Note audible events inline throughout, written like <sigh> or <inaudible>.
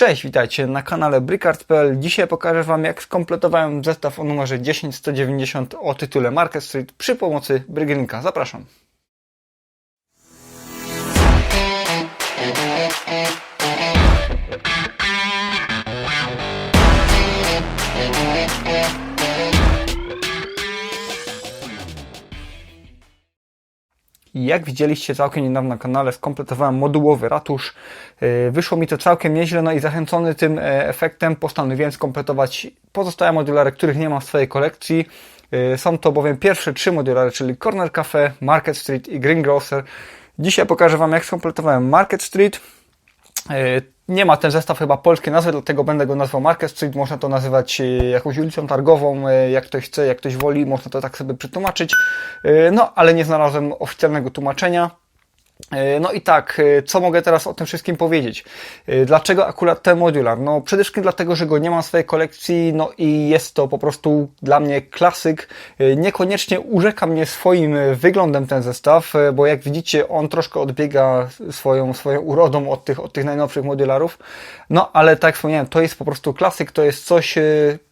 Cześć, witajcie na kanale Brickart.pl. Dzisiaj pokażę Wam jak skompletowałem zestaw o numerze 10190 o tytule Market Street przy pomocy Bryglinka. Zapraszam. Jak widzieliście całkiem niedawno na kanale, skompletowałem modułowy ratusz. Yy, Wyszło mi to całkiem nieźle, no i zachęcony tym e, efektem postanowiłem skompletować pozostałe modulary, których nie mam w swojej kolekcji. Yy, Są to bowiem pierwsze trzy modulary, czyli Corner Cafe, Market Street i Greengrocer. Dzisiaj pokażę Wam, jak skompletowałem Market Street. Yy, Nie ma ten zestaw chyba polskiej nazwy, dlatego będę go nazwał Market Street. Można to nazywać e, jakąś ulicą targową, e, jak ktoś chce, jak ktoś woli, można to tak sobie przetłumaczyć. E, No, ale nie znalazłem oficjalnego tłumaczenia. E, No i tak, e, co mogę teraz o tym wszystkim powiedzieć? E, Dlaczego akurat ten modular? No przede wszystkim dlatego, że go nie mam w swojej kolekcji, no i jest to po prostu dla mnie klasyk. Niekoniecznie urzeka mnie swoim wyglądem ten zestaw, bo jak widzicie on troszkę odbiega swoją, swoją urodą od tych, od tych najnowszych modularów. No ale tak jak wspomniałem, to jest po prostu klasyk, to jest coś,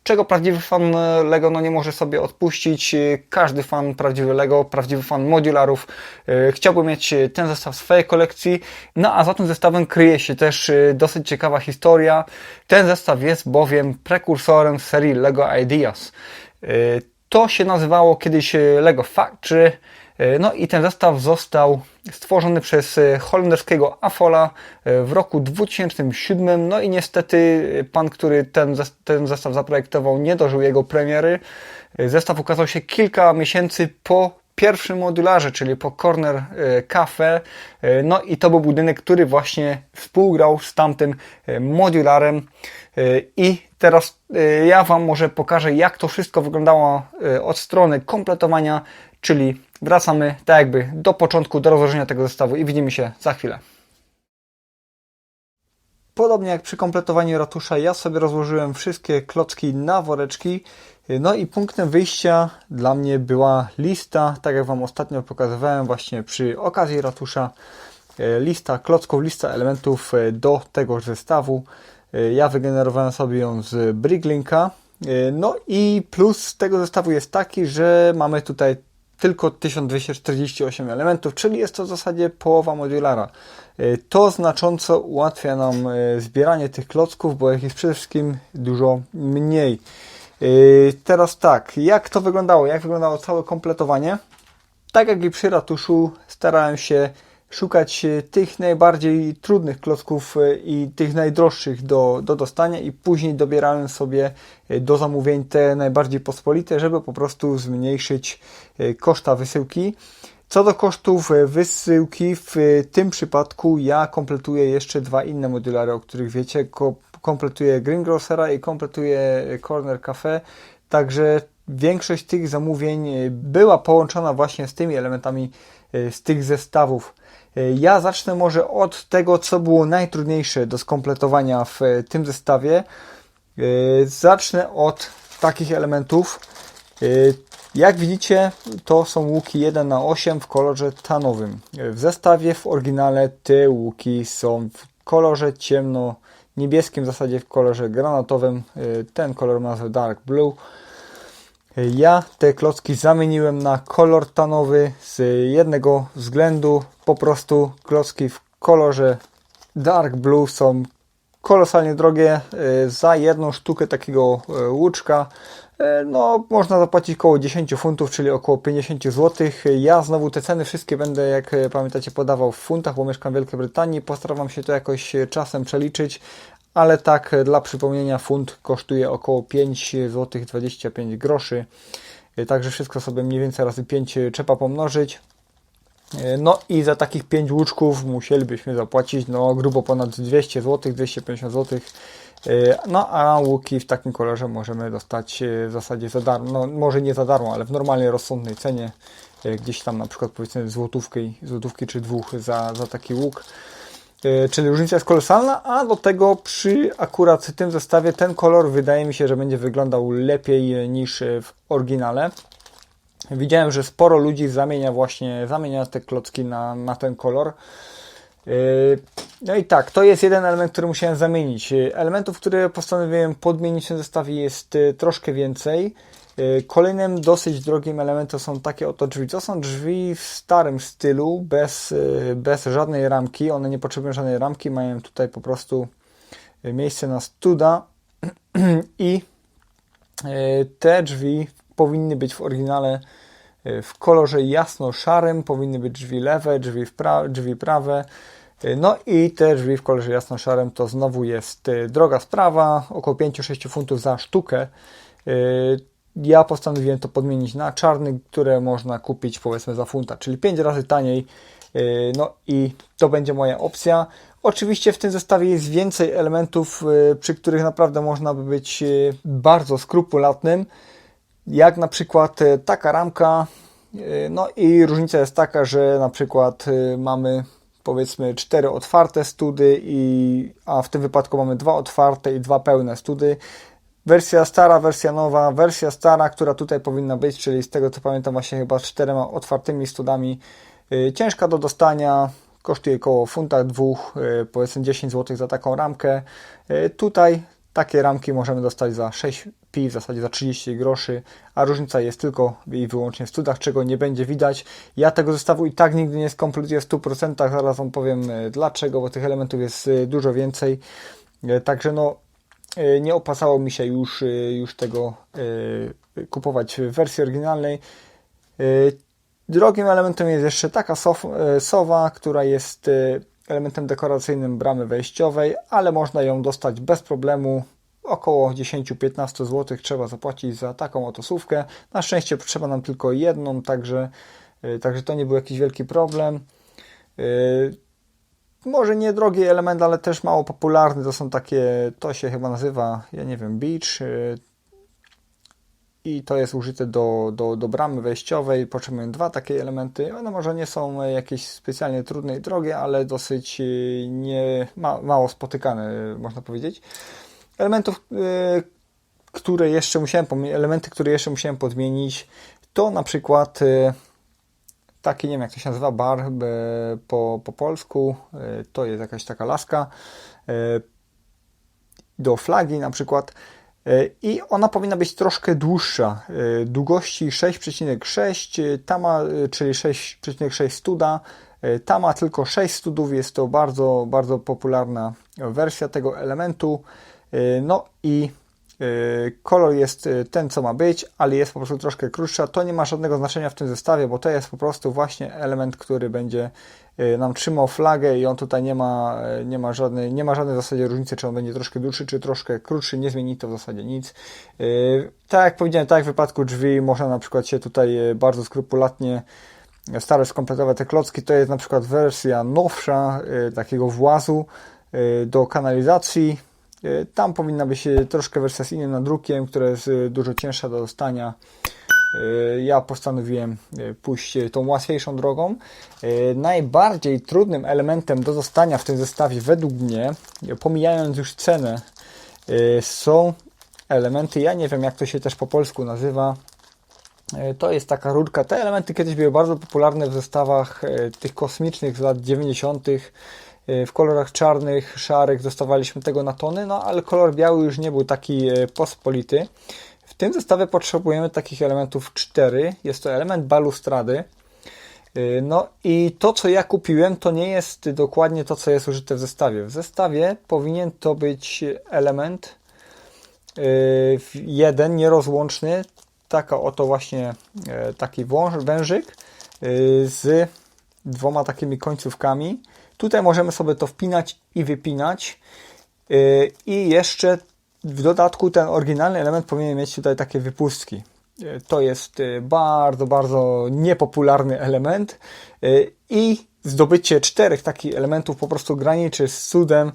czego prawdziwy fan Lego no, nie może sobie odpuścić. Każdy fan prawdziwy Lego, prawdziwy fan modularów e, chciałby mieć e, ten zestaw w swojej kolekcji. No a za tym zestawem kryje się też e, dosyć ciekawa historia. Ten zestaw jest bowiem prekursorem serii Lego Ideas. To się nazywało kiedyś Lego Factory. E, No i ten zestaw został stworzony przez e, holenderskiego Afola e, w roku 2007. No i niestety pan, który ten, ten zestaw zaprojektował, nie dożył jego premiery. Zestaw ukazał się kilka miesięcy po pierwszym modularze, czyli po Corner Cafe. No i to był budynek, który właśnie współgrał z tamtym modularem. I teraz ja Wam może pokażę, jak to wszystko wyglądało od strony kompletowania, czyli wracamy tak jakby do początku, do rozłożenia tego zestawu i widzimy się za chwilę. Podobnie jak przy kompletowaniu ratusza, ja sobie rozłożyłem wszystkie klocki na woreczki. No i punktem wyjścia dla mnie była lista, tak jak Wam ostatnio pokazywałem właśnie przy okazji ratusza. e, Lista klocków, lista elementów e, do tego zestawu. E, Ja wygenerowałem sobie ją z Briglinka. No i plus tego zestawu jest taki, że mamy tutaj tylko 1248 elementów, czyli jest to w zasadzie połowa modulara. E, To znacząco ułatwia nam e, zbieranie tych klocków, bo ich jest przede wszystkim dużo mniej. E, Teraz tak, jak to wyglądało? Jak wyglądało całe kompletowanie? Tak jak i przy ratuszu, starałem się szukać e, tych najbardziej trudnych klocków e, i tych najdroższych do, do dostania i później dobierałem sobie e, do zamówień te najbardziej pospolite, żeby po prostu zmniejszyć koszta wysyłki. Co do kosztów wysyłki, w tym przypadku ja kompletuję jeszcze dwa inne modulary, o których wiecie. Ko- Kompletuję Greengrocera i kompletuję Corner Cafe. Także większość tych zamówień była połączona właśnie z tymi elementami z tych zestawów. E, Ja zacznę może od tego, co było najtrudniejsze do skompletowania w e, tym zestawie. E, Zacznę od takich elementów. E, Jak widzicie, to są łuki 1 na 8 w kolorze tanowym. E, W zestawie w oryginale te łuki są w kolorze ciemno-niebieskim, w zasadzie w kolorze granatowym. E, Ten kolor ma nazwę Dark Blue. Ja te klocki zamieniłem na kolor tanowy z jednego względu. Po prostu klocki w kolorze Dark Blue są kolosalnie drogie. E, Za jedną sztukę takiego e, łuczka e, no, można zapłacić około 10 funtów, czyli około 50 zł. Ja znowu te ceny wszystkie będę, jak pamiętacie, podawał w funtach, bo mieszkam w Wielkiej Brytanii. Postaram się to jakoś czasem przeliczyć, ale tak e, dla przypomnienia funt kosztuje około 5 zł 25 groszy. E, Także wszystko sobie mniej więcej razy 5 trzeba pomnożyć. E, No i za takich 5 łuczków musielibyśmy zapłacić no grubo ponad 200 zł, 250 zł. E, No a łuki w takim kolorze możemy dostać e, w zasadzie za darmo, no może nie za darmo, ale w normalnie rozsądnej cenie. E, Gdzieś tam na przykład powiedzmy złotówki, złotówki czy dwóch za, za taki łuk. E, Czyli różnica jest kolosalna, a do tego przy akurat tym zestawie ten kolor wydaje mi się, że będzie wyglądał lepiej e, niż e, w oryginale. Widziałem, że sporo ludzi zamienia właśnie, zamienia te klocki na, na ten kolor. No i tak, to jest jeden element, który musiałem zamienić. Elementów, które postanowiłem podmienić w tym zestawie jest troszkę więcej. Kolejnym dosyć drogim elementem są takie oto drzwi. To są drzwi w starym stylu, bez, bez żadnej ramki. One nie potrzebują żadnej ramki, mają tutaj po prostu miejsce na studa <clears throat> i te drzwi powinny być w oryginale w kolorze jasno-szarym, powinny być drzwi lewe, drzwi, pra drzwi prawe. No i te drzwi w kolorze jasno-szarym to znowu jest droga sprawa, około 5-6 funtów za sztukę. Y, ja postanowiłem to podmienić na czarny, które można kupić powiedzmy za funta, czyli 5 razy taniej. Y, no i to będzie moja opcja. Oczywiście w tym zestawie jest więcej elementów, przy których naprawdę można by być bardzo skrupulatnym jak na przykład taka ramka. No i różnica jest taka, że na przykład mamy powiedzmy cztery otwarte study, i, a w tym wypadku mamy dwa otwarte i dwa pełne study. Wersja stara, wersja nowa, wersja stara, która tutaj powinna być, czyli z tego co pamiętam właśnie chyba z czterema otwartymi studami, ciężka do dostania, kosztuje około funta dwóch, powiedzmy 10 zł za taką ramkę. Tutaj takie ramki możemy dostać za 6 pi, w zasadzie za 30 groszy, a różnica jest tylko i wyłącznie w cudach, czego nie będzie widać. Ja tego zestawu i tak nigdy nie skompletuję w 100%, zaraz Wam powiem dlaczego, bo tych elementów jest dużo więcej. Także no, nie opasało mi się już, już tego kupować w wersji oryginalnej. Drogim elementem jest jeszcze taka sowa, która jest elementem dekoracyjnym bramy wejściowej, ale można ją dostać bez problemu. Około 10-15 zł trzeba zapłacić za taką oto słówkę. Na szczęście potrzeba nam tylko jedną, także, także to nie był jakiś wielki problem. Y, może nie drogi element, ale też mało popularny. To są takie, to się chyba nazywa, ja nie wiem, beach. Y, i to jest użyte do, do, do bramy wejściowej. Potrzebujemy dwa takie elementy. One może nie są jakieś specjalnie trudne i drogie, ale dosyć e, nie, ma, mało spotykane, można powiedzieć. Elementów, e, które jeszcze musiałem, elementy, które jeszcze musiałem podmienić, to na przykład e, taki, nie wiem jak to się nazywa, bar po, po polsku. To jest jakaś taka laska. Do flagi na przykład E, i ona powinna być troszkę dłuższa. E, długości 6,6, e, ta ma, czyli 6,6 studa, ta ma tylko 6 studów, jest to bardzo, bardzo popularna wersja tego elementu. No i kolor jest ten, co ma być, ale jest po prostu troszkę krótsza. To nie ma żadnego znaczenia w tym zestawie, bo to jest po prostu właśnie element, który będzie Y, nam trzymał flagę i on tutaj nie ma, y, nie ma żadnej, nie ma żadnej w zasadzie różnicy, czy on będzie troszkę dłuższy, czy troszkę krótszy, nie zmieni to w zasadzie nic. Y, tak jak powiedziałem, tak jak w wypadku drzwi, można na przykład się tutaj bardzo skrupulatnie starać skompletować te klocki. To jest na przykład wersja nowsza takiego włazu do kanalizacji. Tam powinna być troszkę wersja z innym nadrukiem, która jest dużo cięższa do dostania. Ja postanowiłem pójść tą łatwiejszą drogą. Najbardziej trudnym elementem do zostania w tym zestawie, według mnie, pomijając już cenę, są elementy, ja nie wiem jak to się też po polsku nazywa, to jest taka rurka. Te elementy kiedyś były bardzo popularne w zestawach tych kosmicznych z lat 90. W kolorach czarnych, szarych dostawaliśmy tego na tony, no ale kolor biały już nie był taki pospolity. W tym zestawie potrzebujemy takich elementów 4. Jest to element balustrady. Y, no i to, co ja kupiłem, to nie jest dokładnie to, co jest użyte w zestawie. W zestawie powinien to być element jeden, nierozłączny, taka oto właśnie e, taki wężyk z dwoma takimi końcówkami. Tutaj możemy sobie to wpinać i wypinać. I jeszcze w dodatku ten oryginalny element powinien mieć tutaj takie wypustki. E, to jest e, bardzo, bardzo niepopularny element i zdobycie czterech takich elementów po prostu graniczy z cudem.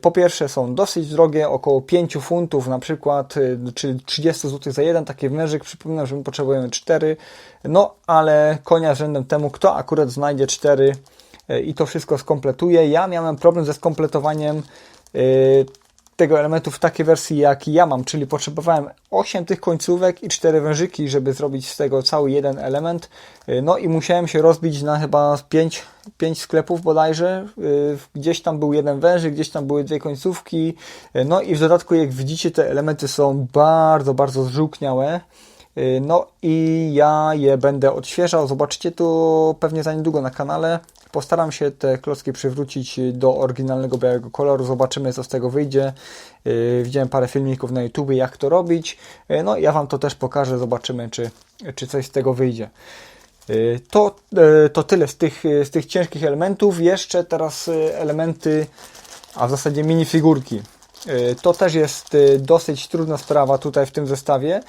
Po pierwsze są dosyć drogie, około 5 funtów na przykład, czyli 30 zł za jeden taki wężyk. Przypominam, że my potrzebujemy 4, no ale konia rzędem temu, kto akurat znajdzie 4 i to wszystko skompletuje. Ja miałem problem ze skompletowaniem tego elementu w takiej wersji, jak ja mam, czyli potrzebowałem 8 tych końcówek i 4 wężyki, żeby zrobić z tego cały jeden element. No i musiałem się rozbić na chyba 5, 5 sklepów bodajże. Gdzieś tam był jeden wężyk, gdzieś tam były dwie końcówki. No i w dodatku, jak widzicie, te elementy są bardzo, bardzo zżółkniałe. No i ja je będę odświeżał. Zobaczycie to pewnie za niedługo na kanale. Postaram się te klocki przywrócić do oryginalnego białego koloru. Zobaczymy, co z tego wyjdzie. Yy, widziałem parę filmików na YouTube, jak to robić. Yy, no, ja Wam to też pokażę. Zobaczymy, czy, czy coś z tego wyjdzie. Yy, to, to tyle z tych, z tych ciężkich elementów. Jeszcze teraz elementy, a w zasadzie minifigurki. To też jest dosyć trudna sprawa tutaj w tym zestawie.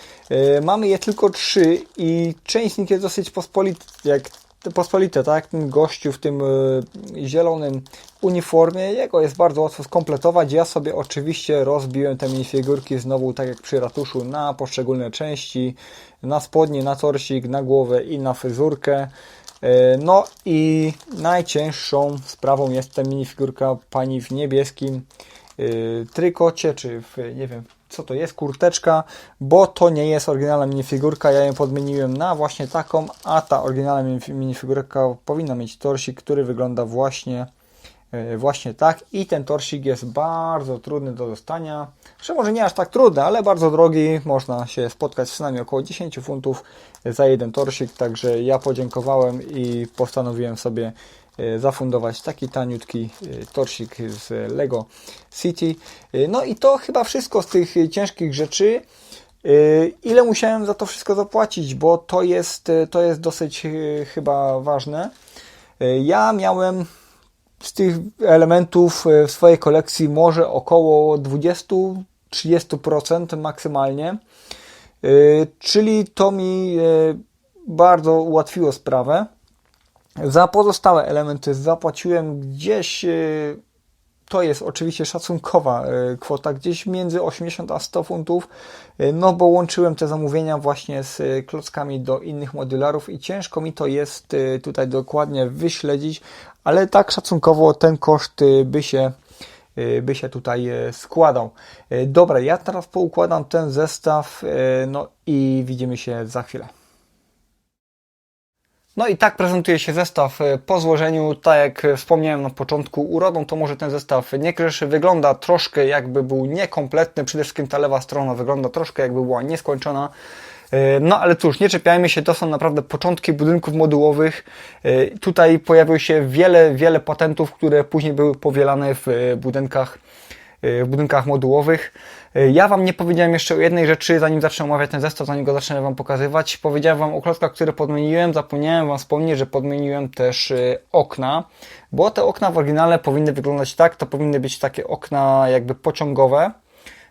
Mamy je tylko trzy i część z nich jest dosyć pospolita, jak pospolite, tak? Ten gościu w tym y, zielonym uniformie, jego jest bardzo łatwo skompletować. Ja sobie oczywiście rozbiłem te minifigurki znowu, tak jak przy ratuszu, na poszczególne części, na spodnie, na torsik, na głowę i na fryzurkę. Y, no i najcięższą sprawą jest ta minifigurka pani w niebieskim y, trykocie, czy w, nie wiem, co to jest, kurteczka, bo to nie jest oryginalna minifigurka, ja ją podmieniłem na właśnie taką, a ta oryginalna minifigurka powinna mieć torsik, który wygląda właśnie e, właśnie tak. I ten torsik jest bardzo trudny do dostania, że może nie aż tak trudny, ale bardzo drogi, można się spotkać z przynajmniej około 10 funtów za jeden torsik, także ja podziękowałem i postanowiłem sobie zafundować taki taniutki e, torsik z Lego City. E, no i to chyba wszystko z tych ciężkich rzeczy. Ile musiałem za to wszystko zapłacić, bo to jest, to jest dosyć chyba ważne. Ja miałem z tych elementów w swojej kolekcji może około 20-30% maksymalnie. Czyli to mi bardzo ułatwiło sprawę. Za pozostałe elementy zapłaciłem gdzieś, e, to jest oczywiście szacunkowa e, kwota, gdzieś między 80 a 100 funtów, e, no bo łączyłem te zamówienia właśnie z klockami do innych modularów i ciężko mi to jest tutaj dokładnie wyśledzić, ale tak szacunkowo ten koszt by się by się tutaj składał. Dobra, ja teraz poukładam ten zestaw, no i widzimy się za chwilę. No i tak prezentuje się zestaw e, po złożeniu. Tak jak wspomniałem na początku, urodą to może ten zestaw nie grzeszy. Wygląda troszkę jakby był niekompletny. Przede wszystkim ta lewa strona wygląda troszkę jakby była nieskończona. E, no ale cóż, nie czepiajmy się, to są naprawdę początki budynków modułowych. Tutaj pojawiło się wiele, wiele patentów, które później były powielane w budynkach, w budynkach modułowych. Ja Wam nie powiedziałem jeszcze o jednej rzeczy, zanim zacznę omawiać ten zestaw, zanim go zacznę Wam pokazywać. Powiedziałem Wam o klockach, które podmieniłem. Zapomniałem Wam wspomnieć, że podmieniłem też y, okna, bo te okna w oryginale powinny wyglądać tak. To powinny być takie okna jakby pociągowe y,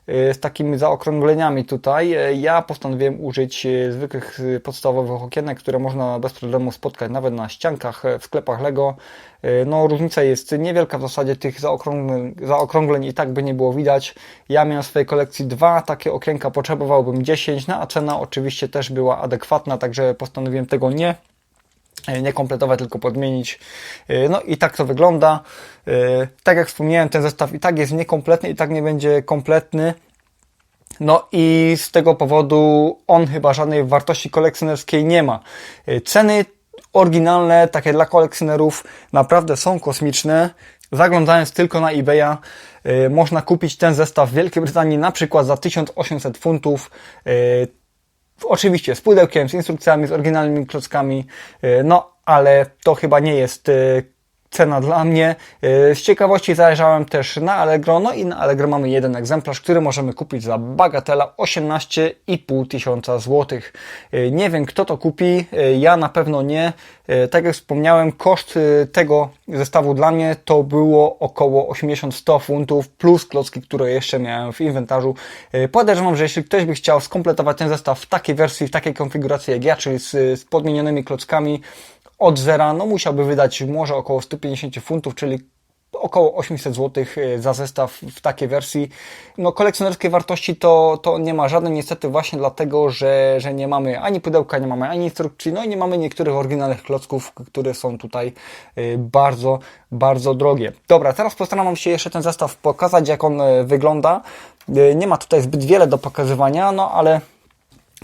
z takimi zaokrągleniami tutaj. Y, ja postanowiłem użyć zwykłych podstawowych okienek, które można bez problemu spotkać nawet na ściankach w sklepach Lego. E, no różnica jest niewielka w zasadzie tych zaokrągleń, zaokrągleń i tak by nie było widać. Ja miałem w swojej kolekcji dwa takie okienka, potrzebowałbym 10, no a cena oczywiście też była adekwatna, także postanowiłem tego nie e, nie kompletować, tylko podmienić. E, no i tak to wygląda. Tak jak wspomniałem, ten zestaw i tak jest niekompletny, i tak nie będzie kompletny. No i z tego powodu on chyba żadnej wartości kolekcjonerskiej nie ma. Ceny oryginalne, takie dla kolekcjonerów, naprawdę są kosmiczne. Zaglądając tylko na eBaya, można kupić ten zestaw w Wielkiej Brytanii na przykład za 1800 funtów. Oczywiście z pudełkiem, z instrukcjami, z oryginalnymi klockami, yy, no ale to chyba nie jest cena dla mnie. E, z ciekawości zajrzałem też na Allegro, no i na Allegro mamy jeden egzemplarz, który możemy kupić za bagatela 18,5 tysiąca złotych. E, nie wiem kto to kupi, e, ja na pewno nie. Tak jak wspomniałem, koszt tego zestawu dla mnie to było około 80-100 funtów plus klocki, które jeszcze miałem w inwentarzu. Podejrzewam, że jeśli ktoś by chciał skompletować ten zestaw w takiej wersji, w takiej konfiguracji jak ja, czyli z, z podmienionymi klockami, od zera, no musiałby wydać może około 150 funtów, czyli około 800 zł za zestaw w takiej wersji. No kolekcjonerskie wartości to, to nie ma żadnej niestety właśnie dlatego, że, że nie mamy ani pudełka, nie mamy ani instrukcji, no i nie mamy niektórych oryginalnych klocków, które są tutaj y, bardzo, bardzo drogie. Dobra, teraz postaram się jeszcze ten zestaw pokazać, jak on y, wygląda. Nie ma tutaj zbyt wiele do pokazywania, no ale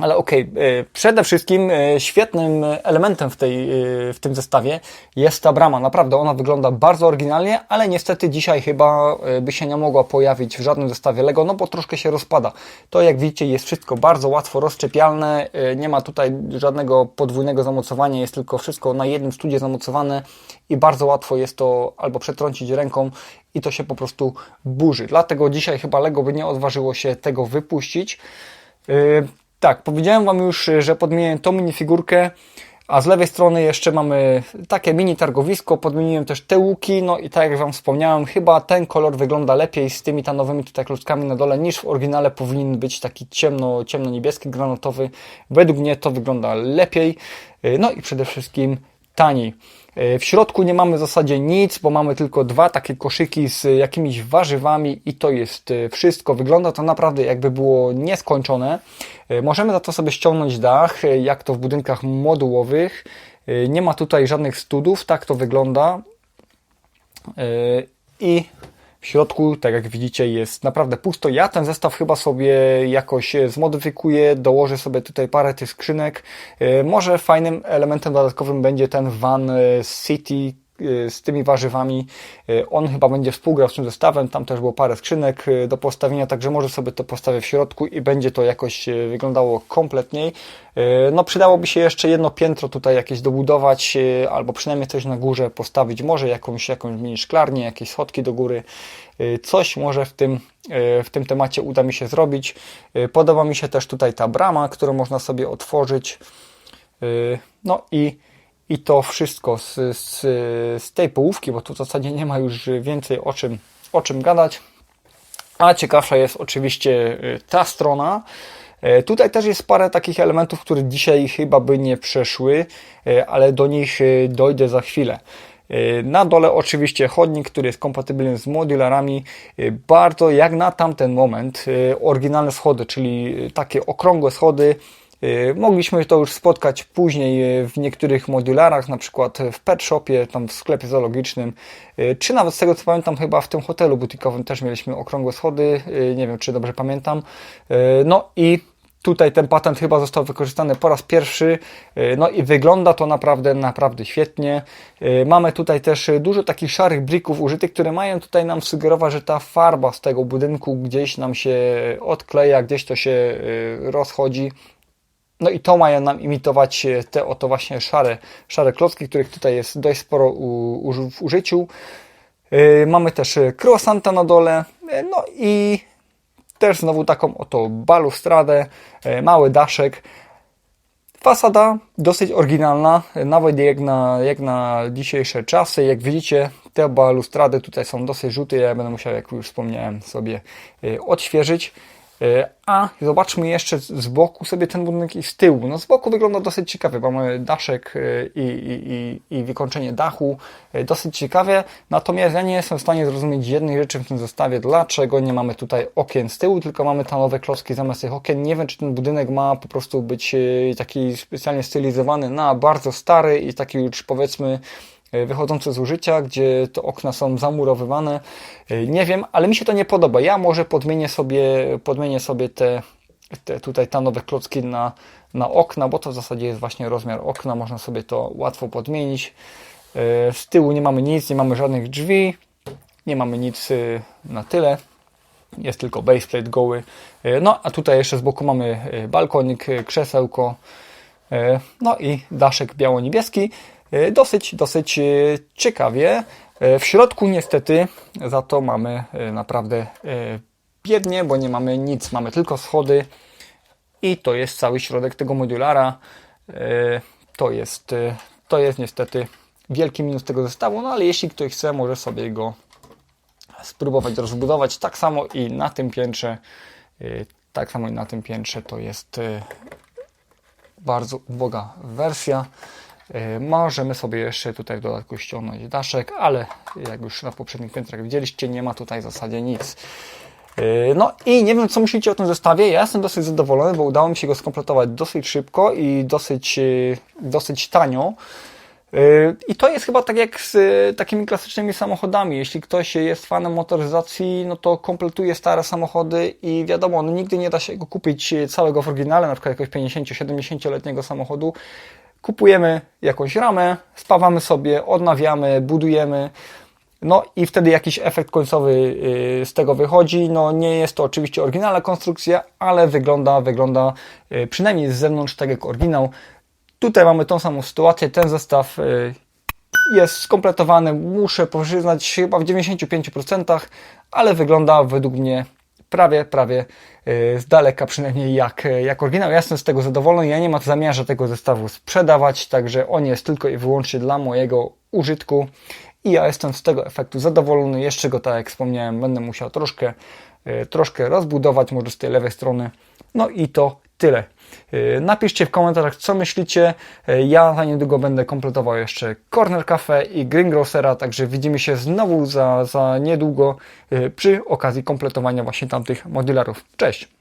ale okej, okay. przede wszystkim e, świetnym elementem w, tej, e, w tym zestawie jest ta brama. Naprawdę ona wygląda bardzo oryginalnie, ale niestety dzisiaj chyba e, by się nie mogła pojawić w żadnym zestawie Lego, no bo troszkę się rozpada. To jak widzicie jest wszystko bardzo łatwo rozczepialne, nie ma tutaj żadnego podwójnego zamocowania, jest tylko wszystko na jednym studzie zamocowane i bardzo łatwo jest to albo przetrącić ręką i to się po prostu burzy. Dlatego dzisiaj chyba Lego by nie odważyło się tego wypuścić. Tak, powiedziałem Wam już, że podmieniłem tą minifigurkę, a z lewej strony jeszcze mamy takie mini targowisko, podmieniłem też te łuki, no i tak jak Wam wspomniałem, chyba ten kolor wygląda lepiej z tymi tanowymi tutaj klockami na dole, niż w oryginale powinien być taki ciemno, ciemno-niebieski, granatowy. Według mnie to wygląda lepiej, no i przede wszystkim taniej. E, w środku nie mamy w zasadzie nic, bo mamy tylko dwa takie koszyki z jakimiś warzywami i to jest e, wszystko. Wygląda to naprawdę jakby było nieskończone. E, możemy za to sobie ściągnąć dach, jak to w budynkach modułowych. Nie ma tutaj żadnych studów, tak to wygląda. I w środku, tak jak widzicie, jest naprawdę pusto. Ja ten zestaw chyba sobie jakoś zmodyfikuję, dołożę sobie tutaj parę tych skrzynek. E, może fajnym elementem dodatkowym będzie ten Van City Y, z tymi warzywami. Y, on chyba będzie współgrał z tym zestawem, tam też było parę skrzynek y, do postawienia, także może sobie to postawię w środku i będzie to jakoś wyglądało kompletniej. No przydałoby się jeszcze jedno piętro tutaj jakieś dobudować, albo przynajmniej coś na górze postawić, może jakąś, jakąś mini szklarnię, jakieś schodki do góry. Coś może w tym, w tym temacie uda mi się zrobić. Podoba mi się też tutaj ta brama, którą można sobie otworzyć. No i i to wszystko z, z, z tej połówki, bo tu w zasadzie nie ma już więcej o czym, o czym gadać. A ciekawsza jest oczywiście y, ta strona. E, tutaj też jest parę takich elementów, które dzisiaj chyba by nie przeszły, e, ale do nich y, dojdę za chwilę. Na dole oczywiście chodnik, który jest kompatybilny z modularami. Bardzo jak na tamten moment oryginalne schody, czyli takie okrągłe schody Y, mogliśmy to już spotkać później y, w niektórych modularach, na przykład w pet shopie, tam w sklepie zoologicznym, y, czy nawet z tego co pamiętam, chyba w tym hotelu butikowym też mieliśmy okrągłe schody, nie wiem czy dobrze pamiętam. No i Tutaj ten patent chyba został wykorzystany po raz pierwszy, no i wygląda to naprawdę, naprawdę świetnie. Mamy tutaj też dużo takich szarych brików użytych, które mają tutaj nam sugerować, że ta farba z tego budynku gdzieś nam się odkleja, gdzieś to się rozchodzi. No i to mają nam imitować e, te oto właśnie szare, szare klocki, których tutaj jest dość sporo u, u, w użyciu. Yy, mamy też e, croissanta na dole, no i też znowu taką oto balustradę, mały daszek. Fasada dosyć oryginalna, nawet jak na, jak na dzisiejsze czasy. Jak widzicie, te balustrady tutaj są dosyć żółte. Ja będę musiał, jak już wspomniałem, sobie odświeżyć. E, a zobaczmy jeszcze z boku sobie ten budynek i z tyłu. No z boku wygląda dosyć ciekawie, mamy daszek e, i, i, i, i wykończenie dachu. E, dosyć ciekawie, natomiast ja nie jestem w stanie zrozumieć jednej rzeczy w tym zestawie, dlaczego nie mamy tutaj okien z tyłu, tylko mamy te nowe klocki zamiast tych okien. Nie wiem, czy ten budynek ma po prostu być taki specjalnie stylizowany na bardzo stary i taki już powiedzmy wychodzące z użycia, gdzie te okna są zamurowywane. E, nie wiem, ale mi się to nie podoba. Ja może podmienię sobie, podmienię sobie te, te tutaj te nowe klocki na, na okna, bo to w zasadzie jest właśnie rozmiar okna. Można sobie to łatwo podmienić. E, z tyłu nie mamy nic, nie mamy żadnych drzwi, nie mamy nic na tyle. Jest tylko baseplate goły. No a tutaj jeszcze z boku mamy balkonik, krzesełko, no i daszek biało-niebieski. E, dosyć, dosyć e, ciekawie. E, w środku niestety za to mamy naprawdę biednie, bo nie mamy nic, mamy tylko schody i to jest cały środek tego modulara. To jest, to jest niestety wielki minus tego zestawu, no ale jeśli ktoś chce, może sobie go spróbować rozbudować. Tak samo i na tym piętrze, tak samo i na tym piętrze to jest bardzo uboga wersja. E, Możemy sobie jeszcze tutaj w dodatku ściągnąć daszek, ale jak już na poprzednich piętrach widzieliście, nie ma tutaj w zasadzie nic. Yy, No i nie wiem, co myślicie o tym zestawie. Ja jestem dosyć zadowolony, bo udało mi się go skompletować dosyć szybko i dosyć, yy, dosyć tanio. I to jest chyba tak jak z takimi klasycznymi samochodami. Jeśli ktoś jest fanem motoryzacji, no to kompletuje stare samochody i wiadomo, no nigdy nie da się go kupić całego w oryginale, na przykład jakiegoś 50-70-letniego samochodu. Kupujemy jakąś ramę, spawamy sobie, odnawiamy, budujemy. No i wtedy jakiś efekt końcowy yy, z tego wychodzi. No nie jest to oczywiście oryginalna konstrukcja, ale wygląda, wygląda yy, przynajmniej z zewnątrz tak jak oryginał. Tutaj mamy tą samą sytuację. Ten zestaw yy, jest skompletowany, muszę przyznać, chyba w 95%, ale wygląda według mnie prawie, prawie yy, z daleka przynajmniej jak, jak oryginał. Ja jestem z tego zadowolony. Ja nie mam zamiarza tego zestawu sprzedawać, także on jest tylko i wyłącznie dla mojego użytku i ja jestem z tego efektu zadowolony. Jeszcze go, tak jak wspomniałem, będę musiał troszkę, yy, troszkę rozbudować, może z tej lewej strony. No i to tyle. Yy, Napiszcie w komentarzach, co myślicie. Yy, Ja za niedługo będę kompletował jeszcze Corner Cafe i Greengrocera, także widzimy się znowu za, za niedługo yy, przy okazji kompletowania właśnie tamtych modularów. Cześć!